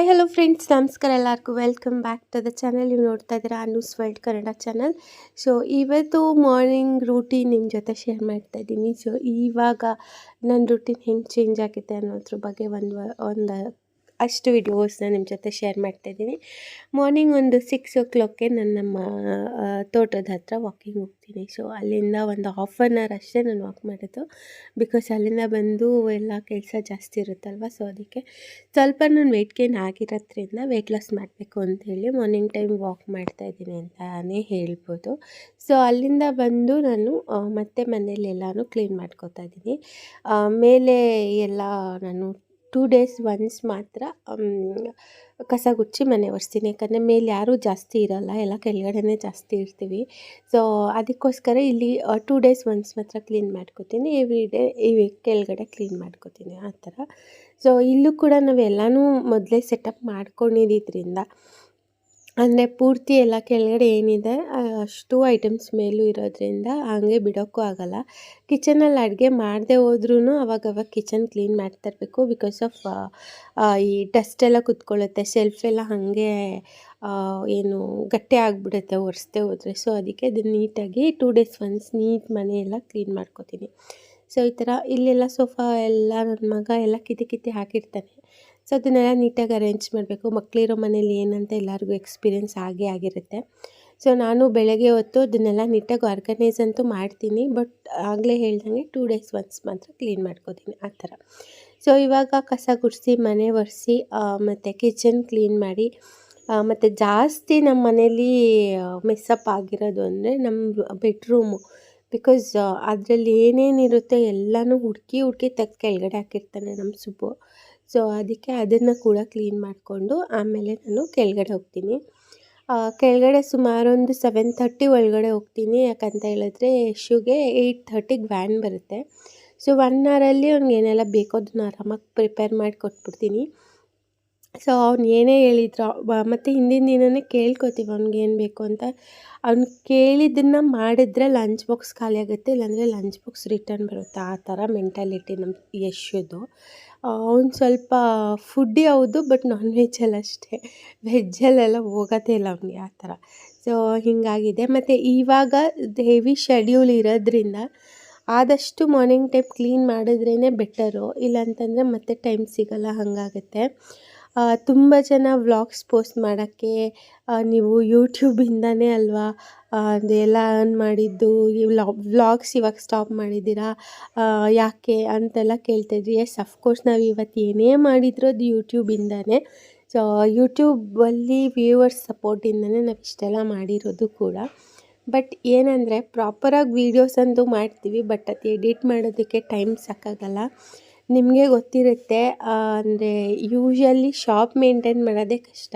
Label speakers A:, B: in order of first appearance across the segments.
A: Hi hello friends ನಮಸ್ಕಾರ ಎಲ್ಲರಿಗೂ. Welcome back to the channel ನೀವು ನೋಡ್ತಾ ಇದ್ದೀರಾ news world Kannada channel so ಇವತ್ತು ಮಾರ್ನಿಂಗ್ ರೂಟೀನ್ ನಿಮ್ಮ ಜೊತೆ ಶೇರ್ ಮಾಡ್ತಾ ಇದ್ದೀನಿ. ಸೊ ಇವಾಗ ನನ್ನ ರೂಟೀನ್ ಹೆಂಗೆ ಚೇಂಜ್ ಆಗಿದೆ ಅನ್ನೋದ್ರ ಬಗ್ಗೆ ಒಂದು ಒಂದು ಅಷ್ಟು ವಿಡಿಯೋಸ್ನ ನಿಮ್ಮ ಜೊತೆ ಶೇರ್ ಮಾಡ್ತಾ ಇದ್ದೀನಿ. ಮಾರ್ನಿಂಗ್ ಒಂದು ಸಿಕ್ಸ್ ಓ ಕ್ಲಾಕ್ಗೆ ನಾನು ನಮ್ಮ ತೋಟದ ಹತ್ರ ವಾಕಿಂಗ್ ಹೋಗ್ತೀನಿ. ಸೊ ಅಲ್ಲಿಂದ ಒಂದು ಹಾಫ್ ಆನ್ ಅವರ್ ಅಷ್ಟೇ ನಾನು ವಾಕ್ ಮಾಡೋದು. ಬಿಕಾಸ್ ಅಲ್ಲಿಂದ ಬಂದು ಎಲ್ಲ ಕೆಲಸ ಜಾಸ್ತಿ ಇರುತ್ತಲ್ವ? ಸೊ ಅದಕ್ಕೆ ಸ್ವಲ್ಪ ನಾನು ವೆಯ್ಟ್ ಗೇನ್ ಆಗಿರೋದ್ರಿಂದ ವೆಯ್ಟ್ ಲಾಸ್ ಮಾಡಬೇಕು ಅಂತೇಳಿ ಮಾರ್ನಿಂಗ್ ಟೈಮ್ ವಾಕ್ ಮಾಡ್ತಾ ಇದ್ದೀನಿ ಅಂತಲೇ ಹೇಳ್ಬೋದು. ಸೊ ಅಲ್ಲಿಂದ ಬಂದು ನಾನು ಮತ್ತೆ ಮನೇಲಿ ಎಲ್ಲನೂ ಕ್ಲೀನ್ ಮಾಡ್ಕೋತಾ ಇದ್ದೀನಿ. ಮೇಲೆ ಎಲ್ಲ ನಾನು ಟೂ ಡೇಸ್ ಒನ್ಸ್ ಮಾತ್ರ ಕಸ ಗುಚ್ಚಿ ಮನೆ ಒರೆಸ್ತೀನಿ. ಯಾಕಂದರೆ ಮೇಲೆ ಯಾರೂ ಜಾಸ್ತಿ ಇರಲ್ಲ, ಎಲ್ಲ ಕೆಳಗಡೆನೇ ಜಾಸ್ತಿ ಇರ್ತೀವಿ. ಸೊ ಅದಕ್ಕೋಸ್ಕರ ಇಲ್ಲಿ ಟೂ ಡೇಸ್ ಒನ್ಸ್ ಮಾತ್ರ ಕ್ಲೀನ್ ಮಾಡ್ಕೋತೀನಿ. ಎವ್ರಿ ಡೇ ಈ ಕೆಳಗಡೆ ಕ್ಲೀನ್ ಮಾಡ್ಕೋತೀನಿ, ಆ ಥರ. ಸೊ ಇಲ್ಲೂ ಕೂಡ ನಾವೆಲ್ಲನೂ ಮೊದಲೇ ಸೆಟಪ್ ಮಾಡ್ಕೊಂಡಿದ್ದರಿಂದ ಅಂದರೆ ಪೂರ್ತಿ ಎಲ್ಲ ಕೆಳಗಡೆ ಏನಿದೆ ಅಷ್ಟು ಐಟಮ್ಸ್ ಮೇಲೂ ಇರೋದ್ರಿಂದ ಹಾಗೆ ಬಿಡೋಕ್ಕೂ ಆಗಲ್ಲ. ಕಿಚನಲ್ಲಿ ಅಡುಗೆ ಮಾಡದೆ ಹೋದ್ರೂ ಅವಾಗ ಅವಾಗ ಕಿಚನ್ ಕ್ಲೀನ್ ಮಾಡ್ತಾ ಇರಬೇಕು ಬಿಕಾಸ್ ಆಫ್ ಈ ಡಸ್ಟ್ ಎಲ್ಲ ಕುತ್ಕೊಳ್ಳುತ್ತೆ ಶೆಲ್ಫ್ ಎಲ್ಲ ಹಾಗೆ ಏನು ಗಟ್ಟಿ ಆಗಿಬಿಡುತ್ತೆ ಒರೆಸ್ದೆ ಹೋದರೆ. ಸೊ ಅದಕ್ಕೆ ಅದನ್ನು ನೀಟಾಗಿ ಟೂ ಡೇಸ್ ಒನ್ಸ್ ನೀಟ್ ಮನೆ ಎಲ್ಲ ಕ್ಲೀನ್ ಮಾಡ್ಕೊತೀನಿ. ಸೊ ಈ ಥರ ಇಲ್ಲೆಲ್ಲ ಸೋಫಾ ಎಲ್ಲ ನನ್ನ ಮಗ ಎಲ್ಲ ಕಿತಿ ಕಿತಿ ಹಾಕಿರ್ತಾನೆ. ಸೊ ಅದನ್ನೆಲ್ಲ ನೀಟಾಗಿ ಅರೇಂಜ್ ಮಾಡಬೇಕು. ಮಕ್ಕಳಿರೋ ಮನೇಲಿ ಏನಂತ ಎಲ್ಲರಿಗೂ ಎಕ್ಸ್ಪೀರಿಯೆನ್ಸ್ ಆಗೇ ಆಗಿರುತ್ತೆ. ಸೊ ನಾನು ಬೆಳಗ್ಗೆ ಹೊತ್ತು ಅದನ್ನೆಲ್ಲ ನೀಟಾಗಿ ಆರ್ಗನೈಸ್ ಅಂತೂ ಮಾಡ್ತೀನಿ. ಬಟ್ ಆಗಲೇ ಹೇಳ್ದಂಗೆ ಟೂ ಡೇಸ್ ಒನ್ಸ್ ಮಾತ್ರ ಕ್ಲೀನ್ ಮಾಡ್ಕೋತೀನಿ ಆ ಥರ. ಸೊ ಇವಾಗ ಕಸ ಗುಡಿಸಿ, ಮನೆ ಒರೆಸಿ ಮತ್ತು ಕಿಚನ್ ಕ್ಲೀನ್ ಮಾಡಿ ಮತ್ತು ಜಾಸ್ತಿ ನಮ್ಮ ಮನೇಲಿ ಮೆಸ್ಸಪ್ ಆಗಿರೋದು ಅಂದರೆ ನಮ್ಮ ಬೆಡ್ರೂಮು ಬಿಕಾಸ್ ಅದರಲ್ಲಿ ಏನೇನಿರುತ್ತೆ ಎಲ್ಲನೂ ಹುಡುಕಿ ಹುಡುಕಿ ತೆಗೆದು ಕೆಳಗಡೆ ಹಾಕಿರ್ತಾನೆ ನಮ್ಮ ಸುಬ್ಬು. ಸೊ, ಅದಕ್ಕೆ ಅದನ್ನು ಕೂಡ ಕ್ಲೀನ್ ಮಾಡಿಕೊಂಡು ಆಮೇಲೆ ನಾನು ಕೆಳಗಡೆ ಹೋಗ್ತೀನಿ. ಕೆಳಗಡೆ ಸುಮಾರು ಒಂದು ಸೆವೆನ್ ಥರ್ಟಿ ಒಳಗಡೆ ಹೋಗ್ತೀನಿ. ಯಾಕಂತ ಹೇಳಿದ್ರೆ ಯಶುಗೆ ಏಯ್ಟ್ ಥರ್ಟಿಗೆ ವ್ಯಾನ್ ಬರುತ್ತೆ. ಸೊ ಒನ್ ಅವರಲ್ಲಿ ಅವ್ನಿಗೆ ಏನೆಲ್ಲ ಬೇಕೋ ಅದನ್ನ ಆರಾಮಾಗಿ ಪ್ರಿಪೇರ್ ಮಾಡಿ ಕೊಟ್ಬಿಡ್ತೀನಿ. ಸೊ, ಅವ್ನು ಏನೇ ಹೇಳಿದ್ರು ಮತ್ತು ಹಿಂದಿನ ದಿನವೇ ಕೇಳ್ಕೊತೀವಿ ಅವ್ನಿಗೆ ಏನು ಬೇಕು ಅಂತ. ಅವ್ನು ಕೇಳಿದ್ದನ್ನು ಮಾಡಿದ್ರೆ ಲಂಚ್ ಬಾಕ್ಸ್ ಖಾಲಿ ಆಗುತ್ತೆ, ಇಲ್ಲಾಂದರೆ ಲಂಚ್ ಬಾಕ್ಸ್ ರಿಟರ್ನ್ ಬರುತ್ತೆ. ಆ ಥರ ಮೆಂಟಾಲಿಟಿ ನಮ್ಮ ಯಶುದು. ಅವ್ನು ಸ್ವಲ್ಪ ಫುಡ್ಡಿ ಹೌದು ಬಟ್ ನಾನ್ ವೆಜ್ಜಲ್ಲಿ ಅಷ್ಟೇ. ವೆಜ್ಜಲ್ಲೆಲ್ಲ ಹೋಗೋದೇ ಇಲ್ಲ ಅವ್ನಿಗೆ ಆ ಥರ. ಸೊ ಹೀಗಾಗಿದೆ. ಮತ್ತು ಇವಾಗ ಹೆವಿ ಶೆಡ್ಯೂಲ್ ಇರೋದ್ರಿಂದ ಆದಷ್ಟು ಮಾರ್ನಿಂಗ್ ಟೈಮ್ ಕ್ಲೀನ್ ಮಾಡಿದ್ರೇ ಬೆಟರು ಇಲ್ಲಾಂತಂದರೆ ಮತ್ತೆ ಟೈಮ್ ಸಿಗೋಲ್ಲ, ಹಾಗಾಗತ್ತೆ. ತುಂಬ ಜನ ವ್ಲಾಗ್ಸ್ ಪೋಸ್ಟ್ ಮಾಡೋಕ್ಕೆ ನೀವು ಯೂಟ್ಯೂಬಿಂದನೇ ಅಲ್ವಾ? ಅದೆಲ್ಲ ಅರ್ನ್ ಮಾಡಿದ್ದು, ಈ ವ್ಲಾಗ್ಸ್ ಇವಾಗ ಸ್ಟಾಪ್ ಮಾಡಿದ್ದೀರಾ? ಯಾಕೆ ಅಂತೆಲ್ಲ ಕೇಳ್ತಾಯಿದ್ರಿ ಎಸ್ ಅಫ್ಕೋರ್ಸ್ ನಾವು ಇವತ್ತು ಏನೇ ಮಾಡಿದ್ರು ಅದು ಯೂಟ್ಯೂಬಿಂದನೇ. ಸೊ ಯೂಟ್ಯೂಬಲ್ಲಿ ವ್ಯೂವರ್ಸ್ ಸಪೋರ್ಟಿಂದನೇ ನಾವು ಇಷ್ಟೆಲ್ಲ ಮಾಡಿರೋದು ಕೂಡ. ಬಟ್ ಏನಂದರೆ ಪ್ರಾಪರಾಗಿ ವೀಡಿಯೋಸ್ ಅಂತೂ ಮಾಡ್ತೀವಿ ಬಟ್ ಅದು ಎಡಿಟ್ ಮಾಡೋದಕ್ಕೆ ಟೈಮ್ ಸಾಕಾಗಲ್ಲ. ನಿಮಗೆ ಗೊತ್ತಿರುತ್ತೆ ಅಂದರೆ ಯೂಶ್ವಲಿ ಶಾಪ್ ಮೇಂಟೈನ್ ಮಾಡೋದೇ ಕಷ್ಟ.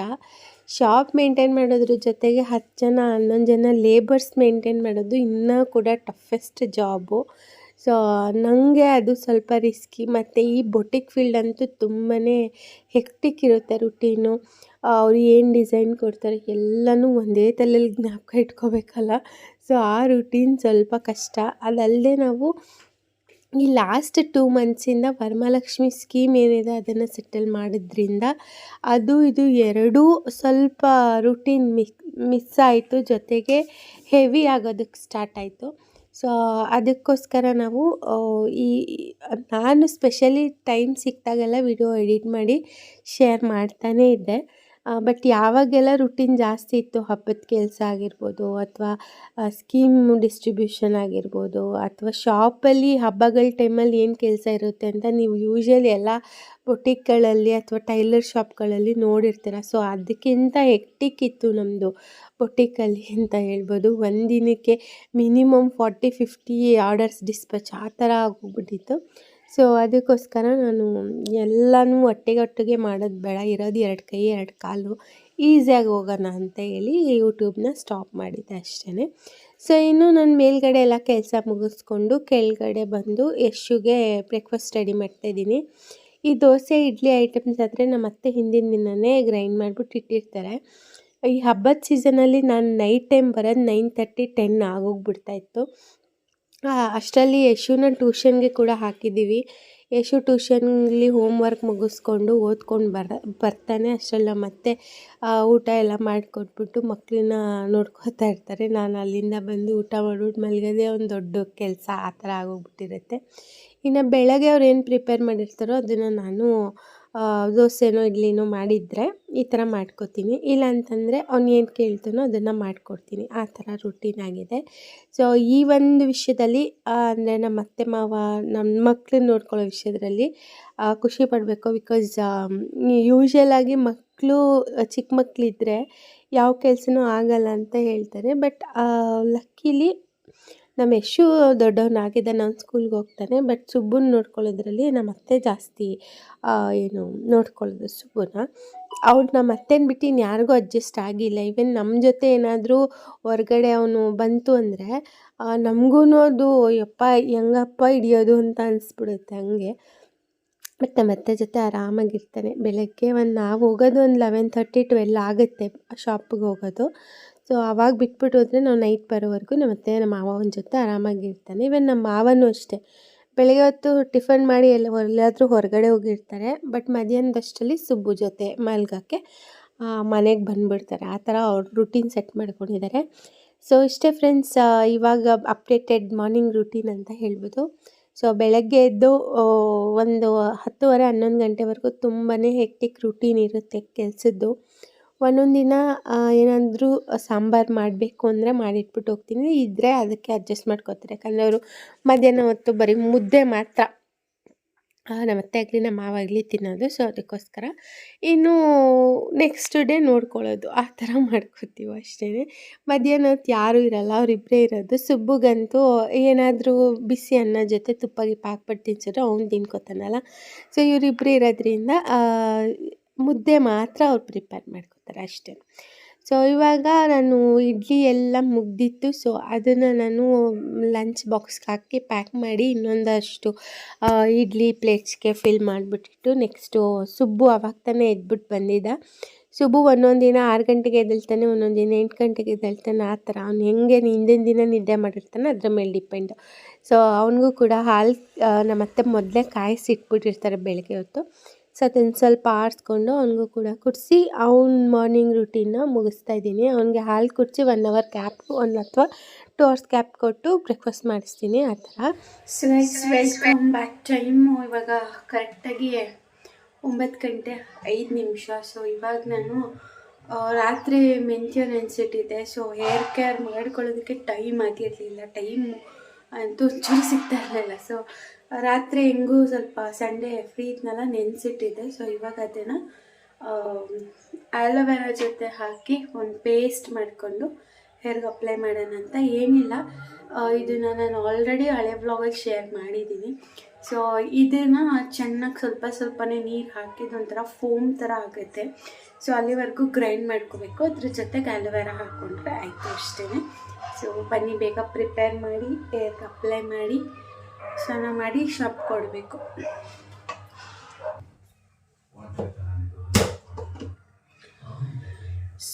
A: ಶಾಪ್ ಮೇಂಟೈನ್ ಮಾಡೋದ್ರ ಜೊತೆಗೆ ಹತ್ತು ಜನ, ಹನ್ನೊಂದು ಜನ ಲೇಬರ್ಸ್ ಮೇಂಟೈನ್ ಮಾಡೋದು ಇನ್ನೂ ಕೂಡ ಟಫೆಸ್ಟ್ ಜಾಬು ಸೊ ನನಗೆ ಅದು ಸ್ವಲ್ಪ ರಿಸ್ಕಿ ಮತ್ತು ಈ ಬೊಟಿಕ್ ಫೀಲ್ಡ್ ಅಂತೂ ತುಂಬಾ ಹೆಕ್ಟಿಕ್ ಇರುತ್ತೆ ರುಟೀನು ಅವ್ರು ಏನು ಡಿಸೈನ್ ಕೊಡ್ತಾರೆ ಎಲ್ಲನೂ ಒಂದೇ ತಲೆಯಲ್ಲಿ ಜ್ಞಾಪಕ ಇಟ್ಕೋಬೇಕಲ್ಲ. ಸೊ ಆ ರುಟೀನ್ ಸ್ವಲ್ಪ ಕಷ್ಟ. ಅದಲ್ಲದೆ ನಾವು ಈ ಲಾಸ್ಟ್ ಟೂ ಮಂತ್ಸಿಂದ ವರಮಹಾಲಕ್ಷ್ಮಿ ಸ್ಕೀಮ್ ಏನಿದೆ ಅದನ್ನು ಸೆಟಲ್ ಮಾಡಿದ್ರಿಂದ ಅದು ಇದು ಎರಡೂ ಸ್ವಲ್ಪ ರುಟೀನ್ ಮಿಸ್ ಮಿಸ್ ಆಯಿತು, ಜೊತೆಗೆ ಹೆವಿ ಆಗೋದಕ್ಕೆ ಸ್ಟಾರ್ಟ್ ಆಯಿತು. ಸೊ ಅದಕ್ಕೋಸ್ಕರ ನಾವು ಈ, ನಾನು ಸ್ಪೆಷಲಿ ಟೈಮ್ ಸಿಕ್ಕಿದಾಗೆಲ್ಲ ವಿಡಿಯೋ ಎಡಿಟ್ ಮಾಡಿ ಶೇರ್ ಮಾಡ್ತಾನೇ ಇದ್ದೆ. ಬಟ್ ಯಾವಾಗೆಲ್ಲ ರುಟೀನ್ ಜಾಸ್ತಿ ಇತ್ತು, ಹಬ್ಬದ ಕೆಲಸ ಆಗಿರ್ಬೋದು ಅಥವಾ ಸ್ಕೀಮ್ ಡಿಸ್ಟ್ರಿಬ್ಯೂಷನ್ ಆಗಿರ್ಬೋದು ಅಥವಾ ಶಾಪಲ್ಲಿ ಹಬ್ಬಗಳ ಟೈಮಲ್ಲಿ ಏನು ಕೆಲಸ ಇರುತ್ತೆ ಅಂತ ನೀವು ಯೂಶ್ವಲಿ ಎಲ್ಲ ಬೊಟಿಕ್ಗಳಲ್ಲಿ ಅಥವಾ ಟೈಲರ್ ಶಾಪ್ಗಳಲ್ಲಿ ನೋಡಿರ್ತೀರ. ಸೊ ಅದಕ್ಕಿಂತ ಹೆಕ್ಟಿಕ್ ಇತ್ತು ನಮ್ಮದು ಬೊಟಿಕಲ್ಲಿ ಅಂತ ಹೇಳ್ಬೋದು. ಒಂದಿನಕ್ಕೆ ದಿನಕ್ಕೆ minimum forty fifty orders dispatch ಆ ಥರ ಆಗೋಗ್ಬಿಟ್ಟಿತ್ತು. ಸೊ ಅದಕ್ಕೋಸ್ಕರ ನಾನು ಎಲ್ಲನೂ ಒಟ್ಟಿಗೆ ಮಾಡೋದು ಬೇಡ. ಇರೋದು ಎರಡು ಕೈ, ಎರಡು ಕಾಲು ಈಸಿಯಾಗಿ ಹೋಗೋಣ ಅಂತ ಹೇಳಿ ಯೂಟ್ಯೂಬ್ನ ಸ್ಟಾಪ್ ಮಾಡಿದ್ದೆ ಅಷ್ಟೇ ಸೊ ಇನ್ನು ನಾನು ಮೇಲ್ಗಡೆ ಎಲ್ಲ ಕೆಲಸ ಮುಗಿಸ್ಕೊಂಡು ಕೆಳಗಡೆ ಬಂದು ಯಶುಗೆ ಬ್ರೇಕ್ಫಾಸ್ಟ್ ರೆಡಿ ಮಾಡ್ತಾಯಿದ್ದೀನಿ ಈ ದೋಸೆ, ಇಡ್ಲಿ ಐಟಮ್ಸ್ ಆದರೆ ನಮ್ಮ ಅತ್ತೆ ಹಿಂದಿನ ದಿನವೇ ಗ್ರೈಂಡ್ ಮಾಡಿಬಿಟ್ಟು ಇಟ್ಟಿರ್ತಾರೆ. ಈ ಹಬ್ಬದ ಸೀಸನಲ್ಲಿ ನಾನು ನೈಟ್ ಟೈಮ್ ಬರೋದು ನೈನ್ ತರ್ಟಿ ಟೆನ್ ಆಗೋಗ್ಬಿಡ್ತಾ ಇತ್ತು. ಅಷ್ಟರಲ್ಲಿ ಯಶುನ ಟ್ಯೂಷನ್ಗೆ ಕೂಡ ಹಾಕಿದ್ದೀವಿ. ಯಶು ಟ್ಯೂಷನ್ಲಿ ಹೋಮ್ ವರ್ಕ್ ಮುಗಿಸ್ಕೊಂಡು ಓದ್ಕೊಂಡು ಬರ, ಬರ್ತಾನೆ ಅಷ್ಟೆಲ್ಲ ಮತ್ತೆ ಊಟ ಎಲ್ಲ ಮಾಡಿಕೊಟ್ಬಿಟ್ಟು ಮಕ್ಕಳನ್ನ ನೋಡ್ಕೋತಾ ಇರ್ತಾರೆ. ನಾನು ಅಲ್ಲಿಂದ ಬಂದು ಊಟ ಮಾಡ್ಬಿಟ್ಟು ಮಲಗೋದೇ ಒಂದು ದೊಡ್ಡ ಕೆಲಸ ಆ ಥರ ಆಗೋಗ್ಬಿಟ್ಟಿರುತ್ತೆ. ಇನ್ನು ಬೆಳಗ್ಗೆ ಅವ್ರು ಏನು ಪ್ರಿಪೇರ್ ಮಾಡಿರ್ತಾರೋ ಅದನ್ನು ನಾನು ದೋಸೆನೋ ಇಡ್ಲಿನೋ ಮಾಡಿದರೆ ಈ ಥರ ಮಾಡ್ಕೊತೀನಿ. ಇಲ್ಲ ಅಂತಂದರೆ ಅವ್ನು ಏನು ಕೇಳ್ತಾನೋ ಅದನ್ನು ಮಾಡಿಕೊಡ್ತೀನಿ. ಆ ಥರ ರೂಟೀನ್ ಆಗಿದೆ. ಸೊ ಈ ಒಂದು ವಿಷಯದಲ್ಲಿ ಅಂದರೆ ನಮ್ಮ ಅತ್ತೆ ಮಾವ ನಮ್ಮ ಮಕ್ಳನ್ನ ನೋಡ್ಕೊಳ್ಳೋ ವಿಷಯದಲ್ಲಿ ಖುಷಿ ಪಡಬೇಕು ಬಿಕಾಸ್ ಯೂಶ್ವಲಾಗಿ ಮಕ್ಕಳು ಚಿಕ್ಕ ಮಕ್ಕಳಿದ್ರೆ ಯಾವ ಕೆಲಸನೂ ಆಗಲ್ಲ ಅಂತ ಹೇಳ್ತಾರೆ. ಬಟ್ ಲಕ್ಕಿಲಿ ನಮ್ಮ ಯಶು ದೊಡ್ಡವನಾಗಿದ್ದಾನೆ ಅವ್ನು ಸ್ಕೂಲ್ಗೆ ಹೋಗ್ತಾನೆ ಬಟ್ ಸುಬ್ಬುನ ನೋಡ್ಕೊಳ್ಳೋದ್ರಲ್ಲಿ ನಮ್ಮ ಅತ್ತೆ ಜಾಸ್ತಿ ಏನು ನೋಡ್ಕೊಳ್ಳೋದು ಸುಬ್ಬುನ. ಅವ್ರು ನಮ್ಮ ಅತ್ತೆನ ಬಿಟ್ಟು ಇನ್ಯಾರಿಗೂ ಅಡ್ಜಸ್ಟ್ ಆಗಿಲ್ಲ. ಈವನ್ ನಮ್ಮ ಜೊತೆ ಏನಾದರೂ ಹೊರಗಡೆ ಅವನು ಬಂತು ಅಂದರೆ ನಮಗೂ ಅದು, ಯಪ್ಪ, ಹೆಂಗಪ್ಪ ಹಿಡಿಯೋದು? ಅಂತ ಅನಿಸ್ಬಿಡುತ್ತೆ ಹಂಗೆ. ಬಟ್ ನಮ್ಮ ಅತ್ತೆ ಜೊತೆ ಆರಾಮಾಗಿರ್ತಾನೆ. ಬೆಳಗ್ಗೆ ಒಂದು ನಾವು ಹೋಗೋದು ಒಂದು ಲೆವೆನ್ ತರ್ಟಿ ಟ್ವೆಲ್ ಆಗುತ್ತೆ ಶಾಪಿಗೆ ಹೋಗೋದು. ಸೊ ಆವಾಗ ಬಿಟ್ಬಿಟ್ಟು ಹೋದರೆ ನಾವು ನೈಟ್ ಬರೋವರೆಗೂ ನಮ್ಮ ಅತ್ತೆ ನಮ್ಮ ಮಾವನ ಜೊತೆ ಆರಾಮಾಗಿರ್ತಾನೆ ಇವನ್ ನಮ್ಮ ಮಾವನೂ ಅಷ್ಟೇ. ಬೆಳಗ್ಗೆ ಹೊತ್ತು ಟಿಫನ್ ಮಾಡಿ ಎಲ್ಲ ಎಲ್ಲಾದರೂ ಹೊರಗಡೆ ಹೋಗಿರ್ತಾರೆ. ಬಟ್ ಮಧ್ಯಾಹ್ನದಷ್ಟರಲ್ಲಿ ಸುಬ್ಬು ಜೊತೆ ಮಲ್ಗೋಕ್ಕೆ ಮನೆಗೆ ಬಂದುಬಿಡ್ತಾರೆ. ಆ ಥರ ಅವ್ರ ರೂಟೀನ್ ಸೆಟ್ ಮಾಡ್ಕೊಂಡಿದ್ದಾರೆ. ಸೊ ಇಷ್ಟೇ ಫ್ರೆಂಡ್ಸ್ ಇವಾಗ ಅಪ್ಡೇಟೆಡ್ ಮಾರ್ನಿಂಗ್ ರೂಟೀನ್ ಅಂತ ಹೇಳ್ಬೋದು. ಸೊ ಬೆಳಗ್ಗೆ ಎದ್ದು ಒಂದು ಹತ್ತುವರೆ ಹನ್ನೊಂದು ಗಂಟೆವರೆಗೂ ತುಂಬಾ ಹೆಕ್ಟಿಕ್ ರೂಟೀನ್ ಇರುತ್ತೆ ಕೆಲಸದ್ದು. ಒಂದೊಂದು ದಿನ ಏನಾದರೂ ಸಾಂಬಾರು ಮಾಡಬೇಕು ಅಂದರೆ ಮಾಡಿಟ್ಬಿಟ್ಟು ಹೋಗ್ತೀನಿ. ಇದ್ದರೆ ಅದಕ್ಕೆ ಅಡ್ಜಸ್ಟ್ ಮಾಡ್ಕೋತಾರೆ ಯಾಕಂದರೆ ಅವರು ಮಧ್ಯಾಹ್ನ ಹೊತ್ತು ಬರೀ ಮುದ್ದೆ ಮಾತ್ರ. ನಮ್ಮ ಅತ್ತೆ ಆಗಲಿ ನಮ್ಮ ಮಾವ ಆಗಲಿ ತಿನ್ನೋದು. ಸೊ ಅದಕ್ಕೋಸ್ಕರ ಇನ್ನು ನೆಕ್ಸ್ಟ್ ಡೇ ನೋಡ್ಕೊಳ್ಳೋದು. ಆ ಥರ ಮಾಡ್ಕೋತೀವಿ ಅಷ್ಟೇ ಮಧ್ಯಾಹ್ನ ಹೊತ್ತು ಯಾರೂ ಇರಲ್ಲ. ಅವರಿಬ್ಬರೇ ಇರೋದು. ಸುಬ್ಬುಗಂತೂ ಏನಾದರೂ ಬಿಸಿ ಅನ್ನ ಜೊತೆ ತುಪ್ಪಾಗಿ ಗಿಪ್ಪ ಹಾಕ್ಬಿಟ್ಟು ತಿನ್ಸಿದ್ರೆ ಅವ್ನು ತಿನ್ಕೋತಾನಲ್ಲ. ಸೊ ಇವರಿಬ್ಬರು ಇರೋದ್ರಿಂದ ಮುದ್ದೆ ಮಾತ್ರ ಅವ್ರು ಪ್ರಿಪೇರ್ ಮಾಡ್ಕೋತಾರೆ ಅಷ್ಟೇ. ಸೊ ಇವಾಗ ನಾನು ಇಡ್ಲಿ ಎಲ್ಲ ಮುಗ್ದಿತ್ತು. ಸೊ ಅದನ್ನು ನಾನು ಲಂಚ್ ಬಾಕ್ಸ್ಗೆ ಹಾಕಿ ಪ್ಯಾಕ್ ಮಾಡಿ ಇನ್ನೊಂದಷ್ಟು ಇಡ್ಲಿ ಪ್ಲೇಟ್ಸ್ಗೆ ಫಿಲ್ ಮಾಡಿಬಿಟ್ಟಿಟ್ಟು ನೆಕ್ಸ್ಟು ಸುಬ್ಬು ಅವಾಗ ತಾನೇ ಎದ್ಬಿಟ್ಟು ಬಂದಿದ್ದ. ಸುಬ್ಬು ಒಂದೊಂದು ದಿನ ಆರು ಗಂಟೆಗೆ ಎದ್ದಳ್ತಾನೆ, ಒಂದೊಂದು ದಿನ ಎಂಟು ಗಂಟೆಗೆ ಎದ್ದಳ್ತಾನೆ. ಆ ಥರ ಅವ್ನು ಹೆಂಗೆ ಹಿಂದಿನ ದಿನ ನಿದ್ದೆ ಮಾಡಿರ್ತಾನೆ ಅದ್ರ ಮೇಲೆ ಡಿಪೆಂಡ್ ಸೊ ಅವನಿಗೂ ಕೂಡ ಹಾಲು ನಮ್ಮ ಅತ್ತೆ ಮೊದಲೇ ಕಾಯಿಸಿಟ್ಬಿಟ್ಟಿರ್ತಾರೆ ಬೆಳಗ್ಗೆ ಹೊತ್ತು. ಸೊ ಸ್ವಲ್ಪ ಆರಿಸ್ಕೊಂಡು ಅವನಿಗೂ ಕೂಡ ಕುಡಿಸಿ ಅವ್ನ ಮಾರ್ನಿಂಗ್ ರುಟೀನ್ನ ಮುಗಿಸ್ತಾ ಇದ್ದೀನಿ. ಅವ್ನಿಗೆ ಹಾಲು ಕುಡಿಸಿ ಒನ್ ಅವರ್ ಕ್ಯಾಪ್ ಒನ್ ಅಥವಾ ಟು ಅವರ್ಸ್ ಕ್ಯಾಪ್ ಕೊಟ್ಟು ಬ್ರೇಕ್ಫಾಸ್ಟ್ ಮಾಡಿಸ್ತೀನಿ ಆ ಥರ. ಸೊ ಬ್ಯಾಕ್ ಟೈಮು ಇವಾಗ ಕರೆಕ್ಟಾಗಿ ಒಂಬತ್ತು ಗಂಟೆ ಐದು ನಿಮಿಷ. ಸೊ ಇವಾಗ ನಾನು ರಾತ್ರಿ ಮೆಂತ್ಯ ನೆನೆಸಿಟ್ಟಿದ್ದೆ ಸೊ ಹೇರ್ ಕೇರ್ ಮಾಡ್ಕೊಳ್ಳೋದಕ್ಕೆ ಟೈಮ್ ಆಗಿರಲಿಲ್ಲ ಟೈಮ್ ಅಂತೂ ಚೂರು ಸಿಗ್ತಾ ಇರಲಿಲ್ಲ. ಸೊ ರಾತ್ರಿ ಹೆಂಗೂ ಸ್ವಲ್ಪ ಸಂಡೇ ಫ್ರೀ ಇದ್ನೆಲ್ಲ, ನೆನೆಸಿಟ್ಟಿದ್ದೆ. ಸೊ ಇವಾಗ ಅದನ್ನು ಆಲೋವೆರಾ ಜೊತೆ ಹಾಕಿ ಒಂದು ಪೇಸ್ಟ್ ಮಾಡಿಕೊಂಡು ಹೇರ್ಗೆ ಅಪ್ಲೈ ಮಾಡೋಣ ಅಂತ ಏನಿಲ್ಲ. ಇದನ್ನು ನಾನು ಆಲ್ರೆಡಿ ಹಳೆ ವ್ಲಾಗಲ್ಲಿ ಶೇರ್ ಮಾಡಿದ್ದೀನಿ. ಸೊ ಇದನ್ನು ಚೆನ್ನಾಗಿ ಸ್ವಲ್ಪ ಸ್ವಲ್ಪನೇ ನೀರು ಹಾಕಿದ್ದು ಒಂಥರ ಫೋಮ್ ಥರ ಆಗುತ್ತೆ. ಸೊ ಅಲ್ಲಿವರೆಗೂ ಗ್ರೈಂಡ್ ಮಾಡ್ಕೋಬೇಕು. ಅದ್ರ ಜೊತೆಗೆ ಅಲೋವೆರಾ ಹಾಕ್ಕೊಂಡ್ರೆ ಆಯಿತು ಅಷ್ಟೇ ಸೊ ಬನ್ನಿ, ಬೇಗ ಪ್ರಿಪೇರ್ ಮಾಡಿ ಹೇರ್ಗೆ ಅಪ್ಲೈ ಮಾಡಿ, ಸ್ನಾನ ಮಾಡಿ ಶಾಪ್ ಕೊಡಬೇಕು.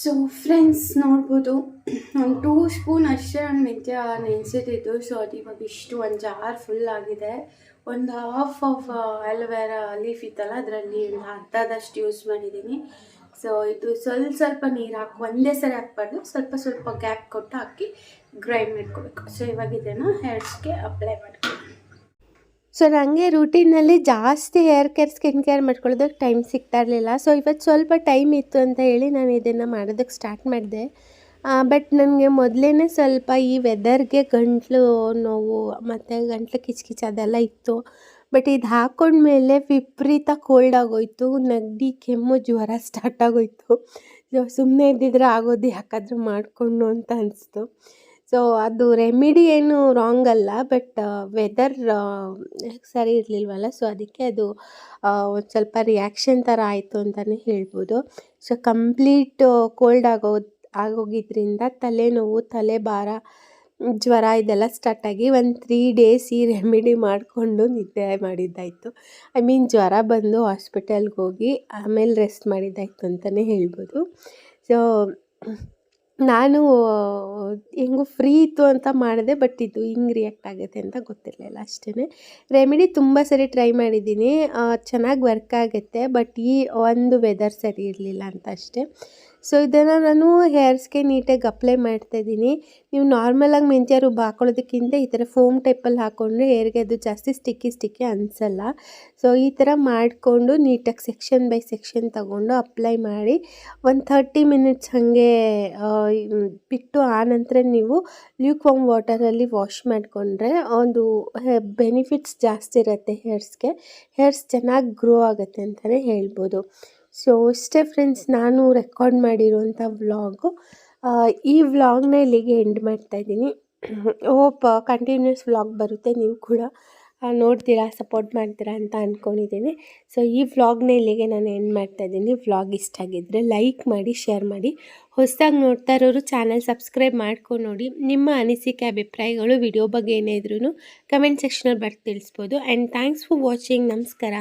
A: ಸೊ ಫ್ರೆಂಡ್ಸ್ ನೋಡ್ಬೋದು. ಒಂದು ಟೂ ಸ್ಪೂನ್ ಅಷ್ಟೇ ನಾನು ಮೆಂತ್ಯ ನೆನೆಸಿದ್ದು. ಸೊ ಅದು ಇವಾಗ ಇಷ್ಟು ಒಂದು ಜಾರ್ ಫುಲ್ ಆಗಿದೆ. ಒಂದು ಹಾಫ್ ಆಫ್ ಅಲೋವೆರಾ ಲೀಫ್ ಇತ್ತಲ್ಲ, ಅದರಲ್ಲಿ ಅರ್ಧದಷ್ಟು ಯೂಸ್ ಮಾಡಿದ್ದೀನಿ ಸೊ ಇದು ಸ್ವಲ್ಪ ಸ್ವಲ್ಪ ನೀರು ಹಾಕಿ, ಒಂದೇ ಸರಿ ಹಾಕ್ಬಾರ್ದು, ಸ್ವಲ್ಪ ಸ್ವಲ್ಪ ಗ್ಯಾಪ್ ಕೊಟ್ಟು ಹಾಕಿ ಗ್ರೈಂಡ್ ಮಾಡ್ಕೋಬೇಕು. ಸೊ ಇವಾಗ ಇದನ್ನು ಹೇರ್ಸ್ಗೆ ಅಪ್ಲೈ ಮಾಡ್ಕೊಬೇಕು ಸೊ ನನಗೆ ರೂಟೀನಲ್ಲಿ ಜಾಸ್ತಿ ಹೇರ್ ಕೇರ್ ಸ್ಕಿನ್ ಕೇರ್ ಮಾಡ್ಕೊಳ್ಳೋದಕ್ಕೆ ಟೈಮ್ ಸಿಗ್ತಾ ಇರಲಿಲ್ಲ. ಸೊ ಇವತ್ತು ಸ್ವಲ್ಪ ಟೈಮ್ ಇತ್ತು ಅಂತ ಹೇಳಿ ನಾನು ಇದನ್ನು ಮಾಡೋದಕ್ಕೆ ಸ್ಟಾರ್ಟ್ ಮಾಡಿದೆ. ಬಟ್ ನನಗೆ ಮೊದಲೇ ಸ್ವಲ್ಪ ಈ ವೆದರ್ಗೆ ಗಂಟ್ಲು ನೋವು, ಮತ್ತು ಗಂಟ್ಲು ಕಿಚ್ಕಿಚ್ ಅದೆಲ್ಲ ಇತ್ತು. ಬಟ್ ಇದು ಹಾಕ್ಕೊಂಡ್ಮೇಲೆ ವಿಪರೀತ ಕೋಲ್ಡ್ ಆಗೋಯ್ತು, ನೆಗಡಿ, ಕೆಮ್ಮು, ಜ್ವರ ಸ್ಟಾರ್ಟ್ ಆಗೋಯ್ತು. ಸುಮ್ಮನೆ ಇದ್ದಿದ್ರೆ ಆಗೋದು ಯಾಕಾದರೂ ಮಾಡಿಕೊಂಡು ಅಂತ ಅನಿಸ್ತು. ಸೊ ಅದು ರೆಮಿಡಿ ಏನು ರಾಂಗ್ ಅಲ್ಲ ಬಟ್ ವೆದರ್ ಸರಿ ಇರಲಿಲ್ವಲ್ಲ ಸೊ ಅದಕ್ಕೆ ಅದು ಒಂದು ಸ್ವಲ್ಪ ರಿಯಾಕ್ಷನ್ ಥರ ಆಯಿತು ಅಂತಲೇ ಹೇಳ್ಬೋದು. ಸೊ ಕಂಪ್ಲೀಟ್ ಕೋಲ್ಡ್ ಆಗೋ ಆಗೋಗಿದ್ರಿಂದ ತಲೆನೋವು ತಲೆ ಭಾರ ಜ್ವರ ಇದೆಲ್ಲ ಸ್ಟಾರ್ಟ್ ಆಗಿ ಒಂದು ತ್ರೀ ಡೇಸ್ ಈ ರೆಮಿಡಿ ಮಾಡಿಕೊಂಡು ನಿದ್ದೆ ಮಾಡಿದ್ದಾಯಿತು. ಐ ಮೀನ್ ಜ್ವರ ಬಂದು ಹಾಸ್ಪಿಟಲ್ಗೆ ಹೋಗಿ ಆಮೇಲೆ ರೆಸ್ಟ್ ಮಾಡಿದ್ದಾಯಿತು ಅಂತಲೇ ಹೇಳ್ಬೋದು. ಸೊ ನಾನು ಹೆಂಗೋ ಫ್ರೀ ಇತ್ತು ಅಂತ ಮಾಡಿದೆ ಬಟ್ ಇದು ಹಿಂಗೆ ರಿಯಾಕ್ಟ್ ಆಗುತ್ತೆ ಅಂತ ಗೊತ್ತಿರಲಿಲ್ಲ ಅಷ್ಟೇ ರೆಮಿಡಿ ತುಂಬ ಸರಿ ಟ್ರೈ ಮಾಡಿದ್ದೀನಿ. ಚೆನ್ನಾಗಿ ವರ್ಕ್ ಆಗುತ್ತೆ ಬಟ್ ಈ ಒಂದು ವೆದರ್ ಸರಿ ಇರಲಿಲ್ಲ ಅಂತ ಅಷ್ಟೇ. ಸೊ, ಇದನ್ನು ನಾನು ಹೇರ್ಸ್ಗೆ ನೀಟಾಗಿ ಅಪ್ಲೈ ಮಾಡ್ತಾ ಇದ್ದೀನಿ. ನೀವು ನಾರ್ಮಲಾಗಿ ಮೆಂತ್ಯ ರುಬ್ಬ ಹಾಕೊಳ್ಳೋದಕ್ಕಿಂತ ಈ ಥರ ಫೋಮ್ ಟೈಪಲ್ಲಿ ಹಾಕ್ಕೊಂಡ್ರೆ ಹೇರ್ಗೆ ಅದು ಜಾಸ್ತಿ ಸ್ಟಿಕ್ಕಿ ಸ್ಟಿಕ್ಕಿ ಅನಿಸಲ್ಲ. ಸೊ, ಈ ಥರ ಮಾಡಿಕೊಂಡು ನೀಟಾಗಿ ಸೆಕ್ಷನ್ ಬೈ ಸೆಕ್ಷನ್ ತಗೊಂಡು ಅಪ್ಲೈ ಮಾಡಿ ಒಂದು ಥರ್ಟಿ ಮಿನಿಟ್ಸ್ ಹಾಗೆ ಬಿಟ್ಟು ಆನಂತರ ನೀವು ಲ್ಯೂಕ್ ವಾಮ್ ವಾಟರಲ್ಲಿ ವಾಶ್ ಮಾಡಿಕೊಂಡ್ರೆ ಒಂದು ಬೆನಿಫಿಟ್ಸ್ ಜಾಸ್ತಿ ಇರುತ್ತೆ ಹೇರ್ಸ್ಗೆ ಹೇರ್ಸ್ ಚೆನ್ನಾಗಿ ಗ್ರೋ ಆಗುತ್ತೆ ಅಂತಲೇ ಹೇಳ್ಬೋದು. ಸೊ ಅಷ್ಟೇ ಫ್ರೆಂಡ್ಸ್ ನಾನು ರೆಕಾರ್ಡ್ ಮಾಡಿರುವಂಥ ವ್ಲಾಗು ಈ ವ್ಲಾಗ್ನ ಇಲ್ಲಿಗೆ ಎಂಡ್ ಮಾಡ್ತಾಯಿದ್ದೀನಿ ಹೋಪ್ ಕಂಟಿನ್ಯೂಸ್ ವ್ಲಾಗ್ ಬರುತ್ತೆ ನೀವು ಕೂಡ. ನೋಡ್ತೀರಾ ಸಪೋರ್ಟ್ ಮಾಡ್ತೀರಾ ಅಂತ ಅಂದ್ಕೊಂಡಿದ್ದೀನಿ ಸೊ ಈ ವ್ಲಾಗ್ನ ಇಲ್ಲಿಗೆ ನಾನು ಎಂಡ್ ಮಾಡ್ತಾ ಇದ್ದೀನಿ. ವ್ಲಾಗ್ ಇಷ್ಟ ಆಗಿದ್ದರೆ ಲೈಕ್ ಮಾಡಿ ಶೇರ್ ಮಾಡಿ. ಹೊಸದಾಗಿ ನೋಡ್ತಾ ಇರೋರು ಚಾನಲ್ ಸಬ್ಸ್ಕ್ರೈಬ್ ಮಾಡ್ಕೊಂಡು ನೋಡಿ. ನಿಮ್ಮ ಅನಿಸಿಕೆ, ಅಭಿಪ್ರಾಯಗಳು ವಿಡಿಯೋ ಬಗ್ಗೆ ಏನೇ ಇದ್ರೂ ಕಮೆಂಟ್ ಸೆಕ್ಷನಲ್ಲಿ ಬರ್ದು ತಿಳಿಸ್ಬೋದು. ಆ್ಯಂಡ್ ಥ್ಯಾಂಕ್ಸ್ ಫಾರ್ ವಾಚಿಂಗ್ ನಮಸ್ಕಾರ.